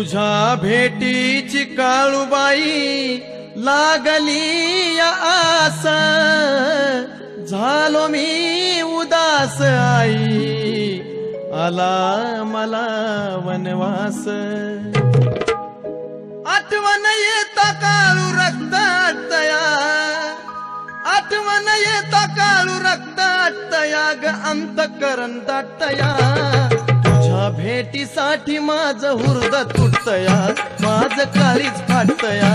तुझ्या भेटीची काळूबाई लागली या आस. झालो मी उदास आई. आला मला वनवास. आठवण येता काळू रक्त तया. आठवण येता काळू रक्त तया. ग अंत करण दाटया भेटीसाठी माझ हुर्द तुटतया माझ काळीच फाटतया.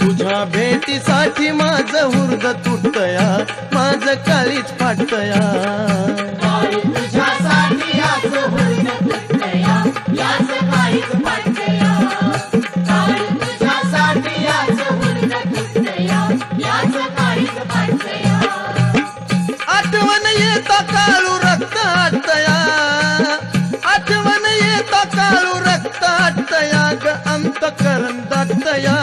तुझ्या भेटीसाठी माझ हुर्द तुटतया माझ काळीच फाटतया. अंत करण दाटतया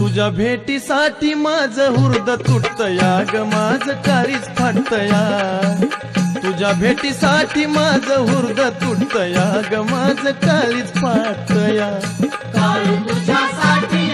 तुझ्या भेटीसाठी माझ हुर्द तुटतया. ग माझ कारीच फाटतया. तुझ्या भेटीसाठी माझ हुर्द तुटतया. ग माझ काळीच फाटतया. काळी तुझ्यासाठी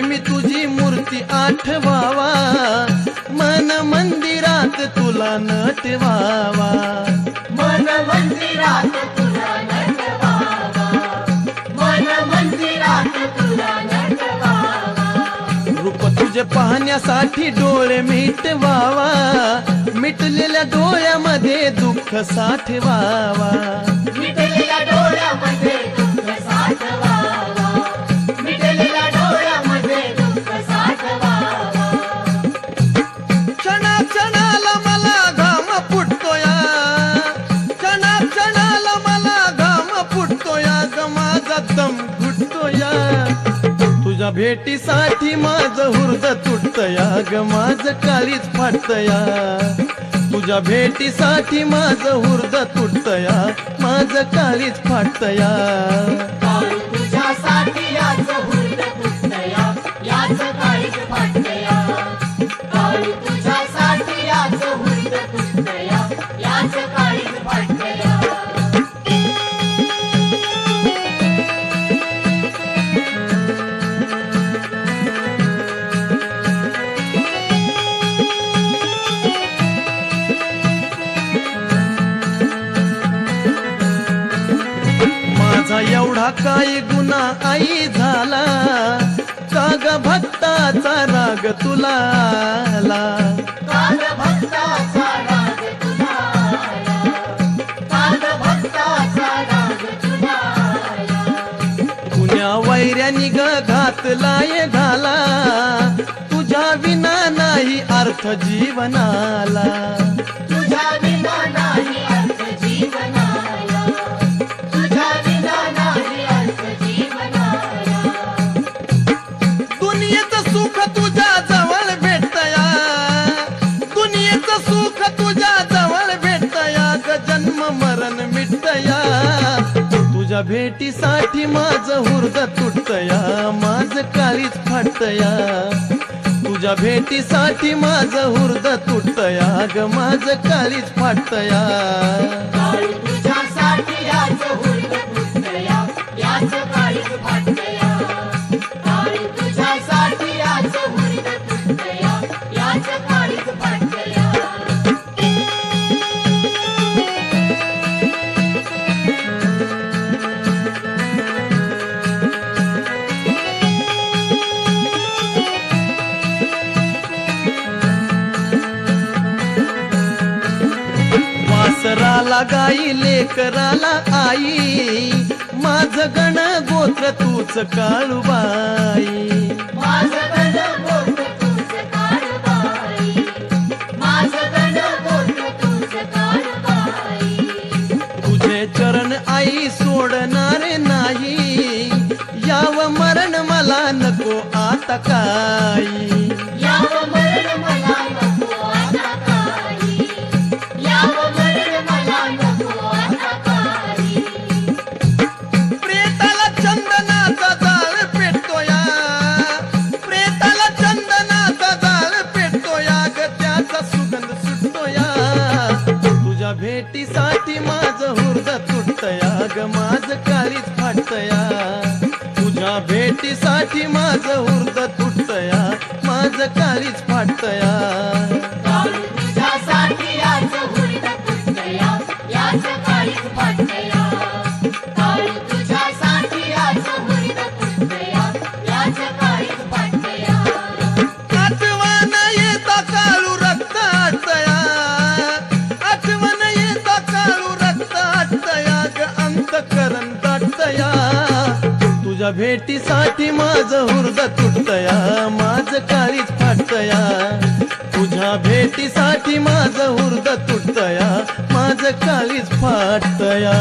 घडी घडी मी तुझी मूर्ती आठवावा. मन मंदिरात तुला नटवावा. मन मंदिरात तुला नटवावा. मन मंदिरात तुला नटवावा. रूप तुझे पाहण्यासाठी डोळे मिटवावा. मिटलेल्या डोळ्यामध्ये दुःख साठवावा. भेटीसाठी माझ हुर्द तुटतया. ग माझ काळीच फाटतया. तुझ्या भेटीसाठी माझ हुर्द तुटतया. माझ काळीच फाटतया. तुझ्यासाठी याच हुर्द तुटतया. याच माझा एवढा काय गुन्हा आई झाला? काग भक्ताचा राग तुला आला. कुण्या वैऱ्यानी ग घातलाय घाला. तुझ्या विना नाही अर्थ जीवनाला. तुझ्या भेटीसाठी माझं हुर्द तुटतया माझ काळीच फाटतया तुझ्या भेटीसाठी माझं हुर्द तुटतया ग माझ काळीच फाटतया तुझ्यासाठी याच हुर्द तुटतया, याच काळीच फाटतया. वासराला गाई लेकराला आई. माझ गण गोत्र तूच काळबाई. तुझे चरण आई सोडणार नाही. याव मरण मला नको आता काही माझ हुर्द तुटतया. ग माझ काळीच फाटतया. तुझ्या भेटीसाठी माझ हुर्द तुटतया. माझ काळीच फाटतया. तुझ्या भेटीसाठी माझ हुर्द तुटतया माझ काळीच फाटतया. तुझ्या भेटीसाठी माझ हुर्द तुटतया माझ काळीच फाटतया.